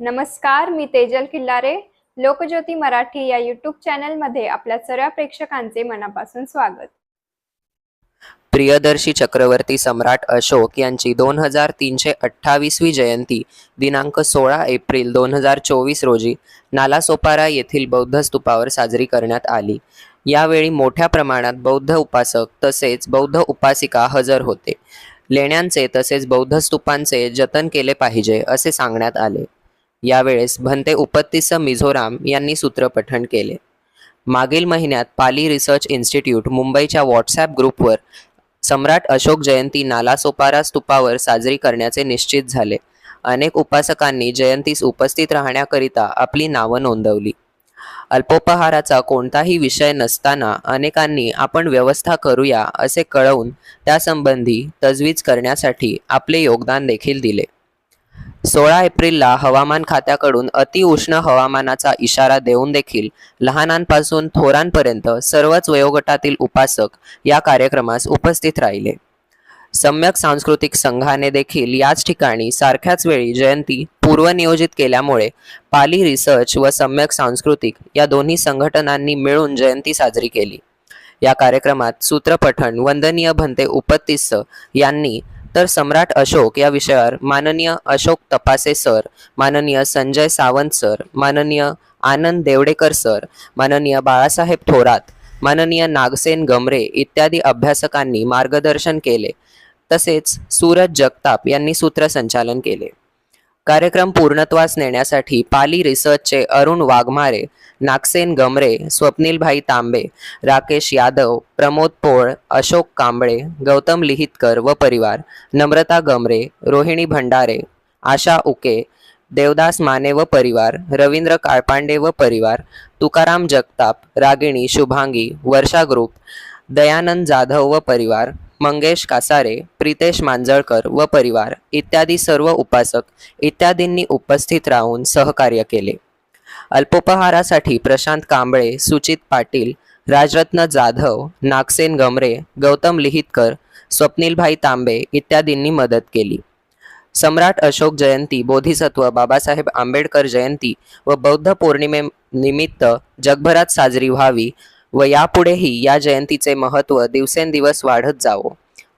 नमस्कार मी तेजल किल्लारे. लोकज्योती मराठी या युट्यूब चॅनलमध्ये आपल्या सर्व प्रेक्षकांचे मनापासून स्वागत. प्रियदर्शी चक्रवर्ती सम्राट अशोक यांची दोन हजार तीनशे अठ्ठावीसवी जयंती दिनांक सोळा एप्रिल दोन हजार चोवीस रोजी नालासोपारा येथील बौद्ध स्तूपावर साजरी करण्यात आली. यावेळी मोठ्या प्रमाणात बौद्ध उपासक तसेच बौद्ध उपासिका हजर होते. लेण्यांचे तसेच बौद्ध स्तूपांचे जतन केले पाहिजे असे सांगण्यात आले. यावेळेस भंते उपत्तिस्स मिझोराम यांनी सूत्रपठण केले. मागील महिन्यात पाली रिसर्च इन्स्टिट्यूट मुंबईच्या व्हॉट्सॲप ग्रुपवर सम्राट अशोक जयंती नालासोपारा स्तूपावर साजरी करण्याचे निश्चित झाले. अनेक उपासकांनी जयंतीस उपस्थित राहण्याकरिता आपली नावं नोंदवली. अल्पोपहाराचा कोणताही विषय नसताना अनेकांनी आपण व्यवस्था करूया असे कळवून त्यासंबंधी तजवीज करण्यासाठी आपले योगदान देखील दिले. सोळा एप्रिलला हवामान खात्याकडून अतिउष्ण हवामानाचा इशारा देऊन देखील लहानांपासून थोरांपर्यंत सर्वच वयोगटातील उपासक या कार्यक्रमास उपस्थित राहिले. सम्यक सांस्कृतिक संघाने देखील याच ठिकाणी सारख्याच वेळी जयंती पूर्वनियोजित केल्यामुळे पाली रिसर्च व सम्यक सांस्कृतिक या दोन्ही संघटनांनी मिळून जयंती साजरी केली. या कार्यक्रमात सूत्रपठण वंदनीय भंते उपतिस्स यांनी तर सम्राट अशोक या विषयावर माननीय अशोक तपासे सर माननीय संजय सावंत सर माननीय आनंद देवडेकर सर माननीय बाळासाहेब थोरात माननीय नागसेन गमरे इत्यादी अभ्यासकांनी मार्गदर्शन केले. तसेच सूरज जगताप यांनी सूत्रसंचालन केले. कार्यक्रम पूर्णत्वास नेण्यासाठी पाली रिसर्चचे अरुण वाघमारे नागसेन गमरे स्वप्नीलभाई तांबे राकेश यादव प्रमोद पोळ अशोक कांबळे गौतम लिहितकर व परिवार नम्रता गमरे रोहिणी भंडारे आशा उके देवदास माने व परिवार रवींद्र काळपांडे व परिवार तुकाराम जगताप रागिणी शुभांगी वर्षा ग्रुप दयानंद जाधव व परिवार मंगेश कासारे प्रितेश मांजळकर व परिवार इत्यादी सर्व उपासक इत्यादींनी उपस्थित राहून सहकार्य केले. अल्पोपहारासाठी प्रशांत कांबळे सुचित पाटील राजरत्न जाधव नागसेन गमरे गौतम लिहितकर स्वप्नीलभाई तांबे इत्यादींनी मदत केली. सम्राट अशोक जयंती बोधिसत्व बाबासाहेब आंबेडकर जयंती व बौद्ध पौर्णिमे निमित्त जगभरात साजरी व्हावी व यापुढेही या जयंतीचे महत्त्व दिवसेंदिवस वाढत जावो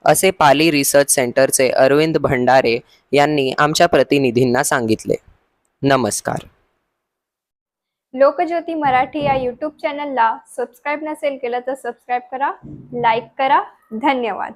असे पाली रिसर्च सेंटरचे अरविंद भंडारे यांनी आमच्या प्रतिनिधींना सांगितले. नमस्कार. लोकज्योती मराठी या यूट्यूब चॅनलला सबस्क्राईब नसेल केलं तर सबस्क्राईब करा लाईक करा धन्यवाद.